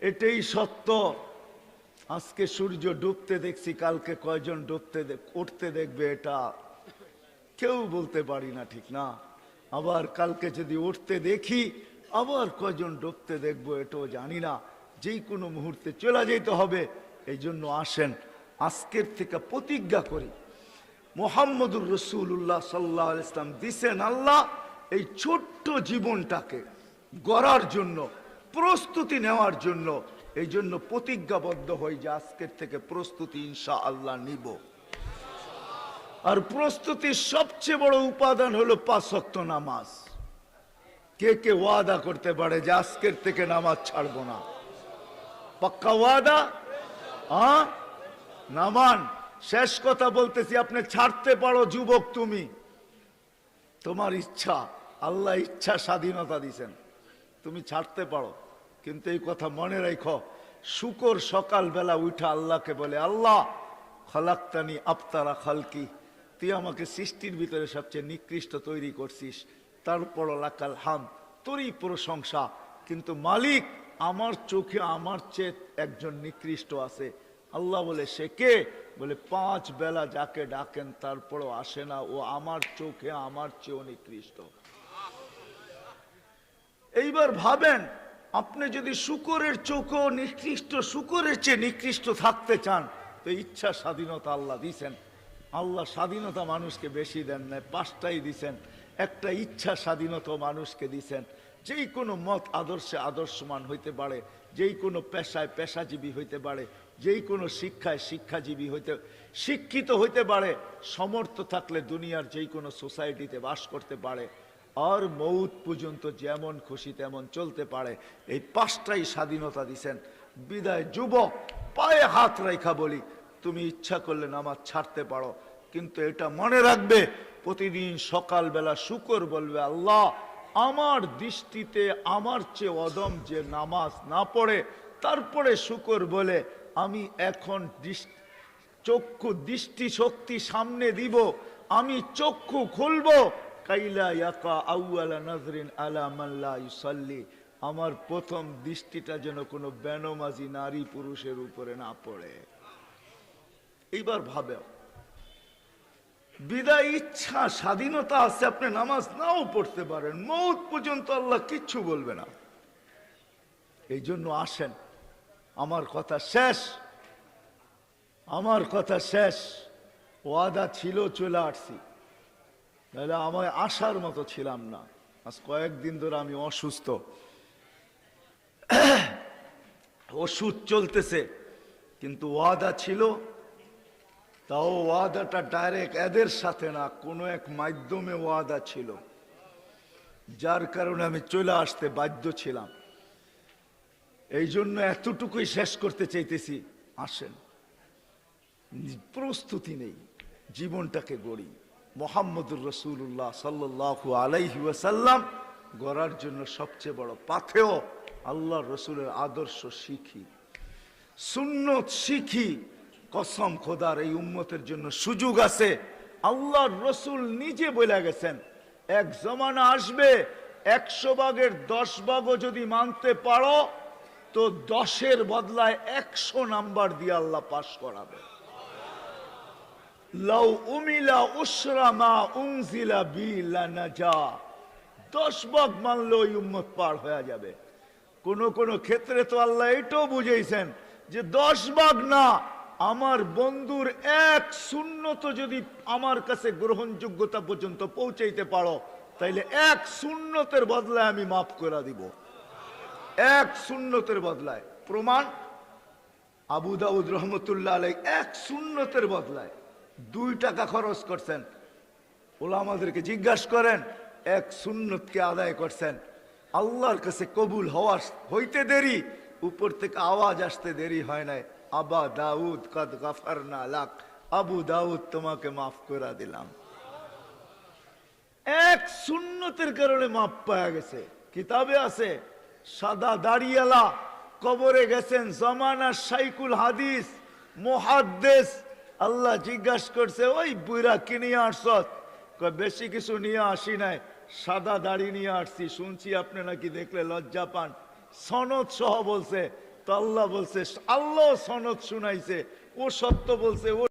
এটাই সত্য। আজকে সূর্য ডুবতে দেখছি, কালকে কয়জন ডুবতে উঠতে দেখবে এটা। কেউ বলতে পারি না ঠিক না। আবার কালকে যদি উঠতে দেখি, আবার কয়জন ডুবতে দেখব এটাও জানি না। যেই কোনো মুহূর্তে চলে যেতে হবে, এই জন্য আসেন। আজকের থেকে প্রতিজ্ঞা করি। মোহাম্মদুর রসুল্লাহ সাল্লাহ ইসলাম দিছেন আল্লাহ এই ছোট্ট জীবনটাকে গড়ার জন্য। প্রস্তুতি নেওয়ার জন্য, এই জন্য প্রতিজ্ঞাবদ্ধ হই যে আজকের থেকে প্রস্তুতি ইনশা আল্লাহ নিব। আর প্রস্তুতির সবচেয়ে বড় উপাদান হলো পাঁচক্ত নামাজ। কে কে ওয়াদা করতে পারে যে আজকের থেকে নামাজ ছাড়বো না? পাক্কা ওয়াদা? নামান, শেষ কথা বলতেছি, আপনি ছাড়তে পারো যুবক তুমি। তোমার ইচ্ছা, আল্লাহ ইচ্ছা স্বাধীনতা দিছেন। তুমি ছাড়তে পারো। কিন্তু এই কথা মনে রেখো, শুকর সকালবেলা উঠা আল্লাহকে বলে, আল্লাহ, খলাক্তানি আফতারা খালকি, তুই আমাকে সৃষ্টির ভিতরে সবচেয়ে নিকৃষ্ট তৈরি করছিস তারপর লাকাল হাম, তোরই প্রশংসা, কিন্তু মালিক আমার চোখে আমার চেয়ে একজন নিকৃষ্ট আছে। আল্লাহ বলে, সে কে? বলে, পাঁচ বেলা যাকে ডাকেন তারপরও আসে না, ও আমার চোখে আমার চেয়েও নিকৃষ্ট। এইবার ভাবেন আপনি যদি শুকরের চোখও নিকৃষ্ট, শুকরের চেয়ে নিকৃষ্ট থাকতে চান, তো ইচ্ছা স্বাধীনতা আল্লাহ দিছেন। আল্লাহ স্বাধীনতা মানুষকে বেশি দেন নাই, পাঁচটাই দিছেন। একটা ইচ্ছা স্বাধীনতা মানুষকে দিছেন। যেই কোনো মত আদর্শে আদর্শমান হইতে পারে, যেই কোনো পেশায় পেশাজীবী হইতে পারে, যেই কোনো শিক্ষায় শিক্ষাজীবী হইতে, শিক্ষিত হইতে পারে, সমর্থ থাকলে দুনিয়ার যেই কোনো সোসাইটিতে বাস করতে পারে আর মৌত পর্যন্ত যেমন খুশি তেমন চলতে পারে। এই পাঁচটাই স্বাধীনতা দিছেন। বিদায় যুবক, পায়ে হাত রেখা বলি, তুমি ইচ্ছা করলে নামাজ ছাড়তে পারো, কিন্তু এটা মনে রাখবে, প্রতিদিন সকালবেলা শুকর বলবে, আল্লাহ, আমার দৃষ্টিতে আমার চেয়ে অদম যে নামাজ না পড়ে, তারপরে শুকর বলে আমি এখন চক্ষু দৃষ্টি শক্তি সামনে দিব, আমি চক্ষু খুলবো কাইলা ইয়াকা আউয়ালা নজরিন আলা মাল্লা ইউসাল্লি? আমার প্রথম দৃষ্টিটা যেন কোনো বেনমাজি নারী পুরুষের উপরে না পড়ে। এইবার ভাবে বিদায় ইচ্ছা, স্বাধীনতা আছে, আপনি নামাজ নাও পড়তে পারেন। মৌত পর্যন্ত আল্লাহ কিচ্ছু বলবে না। এই জন্য আসেন। আমার কথা শেষ। আমার কথা শেষ। ওয়াদা ছিল, চলে আসছি। তাহলে আমায় আসার মতো ছিলাম না। আজ কয়েকদিন ধরে আমি অসুস্থ। ওষুধ চলতেছে, কিন্তু ওয়াদা ছিল, তাও ওয়াদাটা ডাইরেক্ট এদের সাথে না, কোনো এক মাধ্যমে ওয়াদা ছিল। যার কারণে আমি চলে আসতে বাধ্য ছিলাম। এই জন্য এতটুকুই শেষ করতে চাইতেছি, আসেন। প্রস্তুতি নেই, জীবনটাকে গড়ি। মোহাম্মদুর রসুল্লাহ সাল্লাহু আলাইহি ওয়াসাল্লাম গড়ার জন্য সবচেয়ে বড় পাথেও আল্লাহ রসুলের আদর্শ শিখি। সুন্নত শিখি। কসম খোদার এই উম্মতের জন্য সুযোগ আছে। আল্লাহর রসুল নিজে বলে গেছেন, এক জমানা আসবে, একশো ভাগের দশ ভাগও যদি মানতে পারো, তো দশের বদলায় একশো নাম্বার দিয়ে আল্লাহ পাশ করাবে লাউ উমিলা উসরা মা উনজিলা বি লানাজা। দশ ভাগ মানলে ওই উম্মত পার হয়ে যাবে। কোন কোন ক্ষেত্রে তো আল্লাহ এটাও বুঝেছেন যে দশ ভাগ না, আমার বন্ধুর এক শূন্যত যদি আমার কাছে গ্রহণযোগ্যতা পর্যন্ত পৌঁছাইতে পারো, তাইলে এক শূন্যতের বদলায় আমি মাফ করে দিব। এক শূন্যতের বদলায়। প্রমাণ? আবু দাউদ রহমতুল্লাহ আলাই এক শূন্যতের বদলায়। দুই টাকা খরচ করছেন। ওলা আমাদেরকে জিজ্ঞাসা করেন, এক সুন্নতকে আদায় করছেন। আল্লাহর কাছে কবুল হওয়া হইতে দেরি, উপর থেকে আওয়াজ আসতে দেরি হয় নাই। আবা দাউদ কদ গাফার না আবু দাউদ তোমাকে মাফ করে দিলাম। এক সুন্নতের কারণে মাপ পাওয়া গেছে। কিতাবে আছে, সাদা দাড়িয়ালা কবরে গেছেন জমানা সাইকুল হাদিস মহাদ্দেশ আল্লাহ জিজ্ঞাসা করছে, ওই বুড়া কি নিয়ে আসছত বেশি কিছু নিয়ে আসি নাই, সাদা দাড়ি নিয়ে আসছি, শুনছি আপনি নাকি দেখলে লজ্জা পান। সনদ সহ বলছে, তো আল্লাহ বলছে, আল্লাহ সনদ শুনাইছে, ও সত্য বলছে, ও